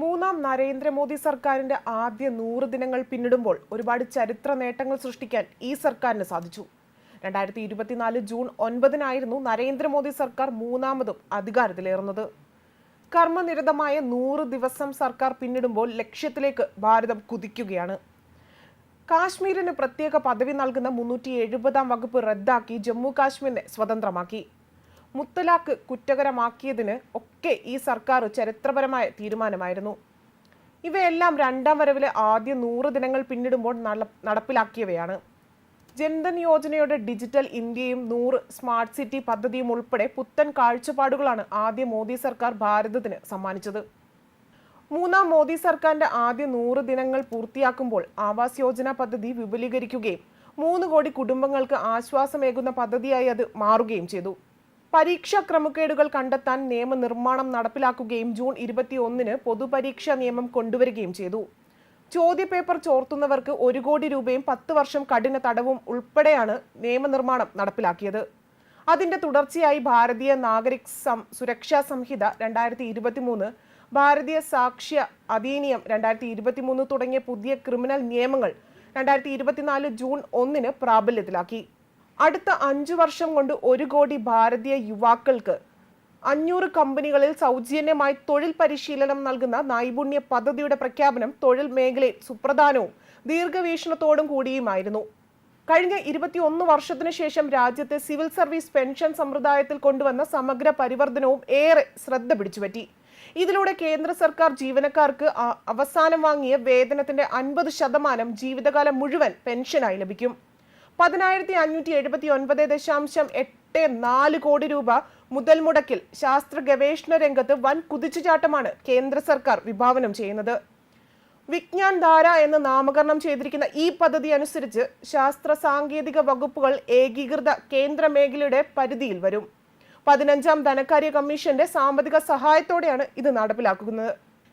മൂന്നാം നരേന്ദ്രമോദി സർക്കാരിന്റെ ആദ്യ നൂറ് ദിനങ്ങൾ പിന്നിടുമ്പോൾ ഒരുപാട് ചരിത്ര നേട്ടങ്ങൾ സൃഷ്ടിക്കാൻ ഈ സർക്കാരിന് സാധിച്ചു. രണ്ടായിരത്തി ഇരുപത്തിനാല് ജൂൺ ഒൻപതിനായിരുന്നു നരേന്ദ്രമോദി സർക്കാർ മൂന്നാമതും അധികാരത്തിലേറുന്നത്. കർമ്മനിരതമായ നൂറ് ദിവസം സർക്കാർ പിന്നിടുമ്പോൾ ലക്ഷ്യത്തിലേക്ക് ഭാരതം കുതിക്കുകയാണ്. കാശ്മീരിന് പ്രത്യേക പദവി നൽകുന്ന മുന്നൂറ്റി എഴുപതാം വകുപ്പ് റദ്ദാക്കി ജമ്മു കാശ്മീരിനെ സ്വതന്ത്രമാക്കി. മുത്തലാഖ് കുറ്റകരമാക്കിയതിന് ഒക്കെ ഈ സർക്കാർ ചരിത്രപരമായ തീരുമാനമായിരുന്നു. ഇവയെല്ലാം രണ്ടാം വരവിലെ ആദ്യ നൂറ് ദിനങ്ങൾ പിന്നിടുമ്പോൾ നട- നടപ്പിലാക്കിയവയാണ്. ജൻധൻ യോജനയുടെ ഡിജിറ്റൽ ഇന്ത്യയും നൂറ് സ്മാർട്ട് സിറ്റി പദ്ധതിയും ഉൾപ്പെടെ പുത്തൻ കാഴ്ചപ്പാടുകളാണ് ആദ്യ മോദി സർക്കാർ ഭാരതത്തിന് സമ്മാനിച്ചത്. മൂന്നാം മോദി സർക്കാരിന്റെ ആദ്യ നൂറ് ദിനങ്ങൾ പൂർത്തിയാക്കുമ്പോൾ ആവാസ് യോജന പദ്ധതി വിപുലീകരിക്കുകയും മൂന്ന് കോടി കുടുംബങ്ങൾക്ക് ആശ്വാസമേകുന്ന പദ്ധതിയായി അത് മാറുകയും ചെയ്തു. പരീക്ഷാ ക്രമക്കേടുകൾ കണ്ടെത്താൻ നിയമനിർമ്മാണം നടപ്പിലാക്കുകയും ജൂൺ ഇരുപത്തിയൊന്നിന് പൊതുപരീക്ഷാ നിയമം കൊണ്ടുവരികയും ചെയ്തു. ചോദ്യപേപ്പർ ചോർത്തുന്നവർക്ക് ഒരു കോടി രൂപയും പത്ത് വർഷം കഠിന തടവും ഉൾപ്പെടെയാണ് നിയമനിർമ്മാണം നടപ്പിലാക്കിയത്. അതിന്റെ തുടർച്ചയായി ഭാരതീയ നാഗരിക് സുരക്ഷാ സംഹിത രണ്ടായിരത്തി ഇരുപത്തിമൂന്ന് ഭാരതീയ സാക്ഷ്യ അധീനിയം രണ്ടായിരത്തി ഇരുപത്തിമൂന്ന് തുടങ്ങിയ പുതിയ ക്രിമിനൽ നിയമങ്ങൾ രണ്ടായിരത്തി ഇരുപത്തിനാല് ജൂൺ ഒന്നിന് പ്രാബല്യത്തിലാക്കി. അടുത്ത അഞ്ചു വർഷം കൊണ്ട് ഒരു കോടി ഭാരതീയ യുവാക്കൾക്ക് അഞ്ഞൂറ് കമ്പനികളിൽ സൗജന്യമായി തൊഴിൽ പരിശീലനം നൽകുന്ന നൈപുണ്യ പദ്ധതിയുടെ പ്രഖ്യാപനം തൊഴിൽ മേഖലയിൽ സുപ്രധാനവും ദീർഘവീക്ഷണത്തോടും കൂടിയുമായിരുന്നു. കഴിഞ്ഞ ഇരുപത്തിയൊന്ന് വർഷത്തിനു ശേഷം രാജ്യത്തെ സിവിൽ സർവീസ് പെൻഷൻ സമ്പ്രദായത്തിൽ കൊണ്ടുവന്ന സമഗ്ര പരിവർത്തനവും ഏറെ ശ്രദ്ധ പിടിച്ചുപറ്റി. ഇതിലൂടെ കേന്ദ്ര സർക്കാർ ജീവനക്കാർക്ക് അവസാനം വാങ്ങിയ വേതനത്തിന്റെ അൻപത് ശതമാനം ജീവിതകാലം മുഴുവൻ പെൻഷനായി ലഭിക്കും. പതിനായിരത്തി അഞ്ഞൂറ്റി എഴുപത്തി ഒൻപത് ദശാംശം എട്ട് നാല് കോടി രൂപ മുതൽ മുടക്കിൽ ശാസ്ത്ര ഗവേഷണ രംഗത്ത് വൻ കുതിച്ചുചാട്ടമാണ് കേന്ദ്ര സർക്കാർ വിഭാവനം ചെയ്യുന്നത്. വിജ്ഞാൻ ധാര എന്ന് നാമകരണം ചെയ്തിരിക്കുന്ന ഈ പദ്ധതി അനുസരിച്ച് ശാസ്ത്ര സാങ്കേതിക വകുപ്പുകൾ ഏകീകൃത കേന്ദ്ര മേഖലയുടെ പരിധിയിൽ വരും. പതിനഞ്ചാം ധനകാര്യ കമ്മീഷന്റെ സാമ്പത്തിക സഹായത്തോടെയാണ് ഇത് നടപ്പിലാക്കുന്നത്.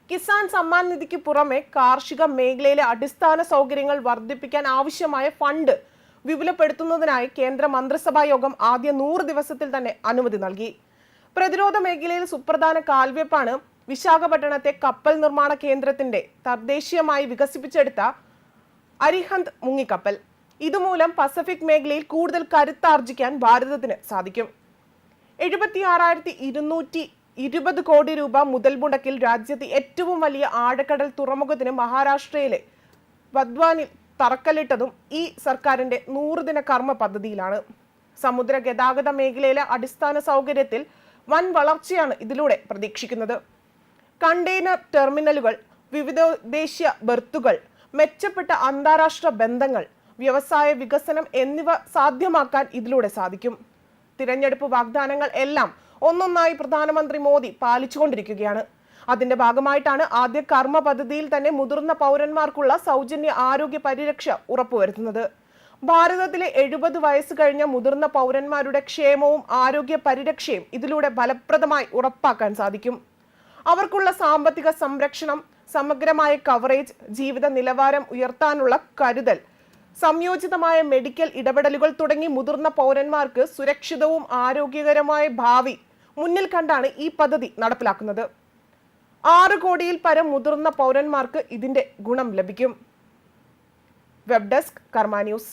കിസാൻ സമ്മാൻ നിധിക്ക് പുറമെ കാർഷിക മേഖലയിലെ അടിസ്ഥാന സൗകര്യങ്ങൾ വർദ്ധിപ്പിക്കാൻ ആവശ്യമായ ഫണ്ട് വിപുലപ്പെടുത്തുന്നതിനായി കേന്ദ്ര മന്ത്രിസഭാ യോഗം ആദ്യ നൂറ് ദിവസത്തിൽ തന്നെ അനുമതി നൽകി. പ്രതിരോധ മേഖലയിൽ സുപ്രധാന കാൽവെപ്പാണ് വിശാഖപട്ടണത്തെ കപ്പൽ നിർമ്മാണ കേന്ദ്രത്തിന്റെ തദ്ദേശീയമായി വികസിപ്പിച്ചെടുത്ത അരിഹന്ത് മുങ്ങിക്കപ്പൽ. ഇതുമൂലം പസഫിക് മേഖലയിൽ കൂടുതൽ കരുത്താർജിക്കാൻ ഭാരതത്തിന് സാധിക്കും. എഴുപത്തി ആറായിരത്തി ഇരുന്നൂറ്റി ഇരുപത് കോടി രൂപ മുതൽ മുടക്കിൽ രാജ്യത്തെ ഏറ്റവും വലിയ ആഴക്കടൽ തുറമുഖത്തിന് മഹാരാഷ്ട്രയിലെ വദ്വാനിൽ തറക്കല്ലിട്ടതും ഈ സർക്കാരിന്റെ നൂറുദിന കർമ്മ പദ്ധതിയിലാണ്. സമുദ്ര ഗതാഗത മേഖലയിലെ അടിസ്ഥാന സൗകര്യത്തിൽ വൻ വളർച്ചയാണ് ഇതിലൂടെ പ്രതീക്ഷിക്കുന്നത്. കണ്ടെയ്നർ ടെർമിനലുകൾ വിവിധ ദേശീയ ബർത്തുകൾ മെച്ചപ്പെട്ട അന്താരാഷ്ട്ര ബന്ധങ്ങൾ വ്യവസായ വികസനം എന്നിവ സാധ്യമാക്കാൻ ഇതിലൂടെ സാധിക്കും. തിരഞ്ഞെടുപ്പ് വാഗ്ദാനങ്ങൾ എല്ലാം ഒന്നൊന്നായി പ്രധാനമന്ത്രി മോദി പാലിച്ചുകൊണ്ടിരിക്കുകയാണ്. അതിന്റെ ഭാഗമായിട്ടാണ് ആദ്യ കർമ്മ പദ്ധതിയിൽ തന്നെ മുതിർന്ന പൗരന്മാർക്കുള്ള സൗജന്യ ആരോഗ്യ പരിരക്ഷ ഉറപ്പുവരുത്തുന്നത്. ഭാരതത്തിലെ എഴുപത് വയസ്സ് കഴിഞ്ഞ മുതിർന്ന പൗരന്മാരുടെ ക്ഷേമവും ആരോഗ്യ പരിരക്ഷയും ഇതിലൂടെ ഫലപ്രദമായി ഉറപ്പാക്കാൻ സാധിക്കും. അവർക്കുള്ള സാമ്പത്തിക സംരക്ഷണം സമഗ്രമായ കവറേജ് ജീവിത നിലവാരം ഉയർത്താനുള്ള കരുതൽ സംയോജിതമായ മെഡിക്കൽ ഇടപെടലുകൾ തുടങ്ങി മുതിർന്ന പൗരന്മാർക്ക് സുരക്ഷിതവും ആരോഗ്യകരമായ ഭാവി മുന്നിൽ കണ്ടാണ് ഈ പദ്ധതി നടപ്പിലാക്കുന്നത്. ആറ് കോടിയിൽ പരം മുതിർന്ന പൗരന്മാർക്ക് ഇതിന്റെ ഗുണം ലഭിക്കും. Web desk Karma news.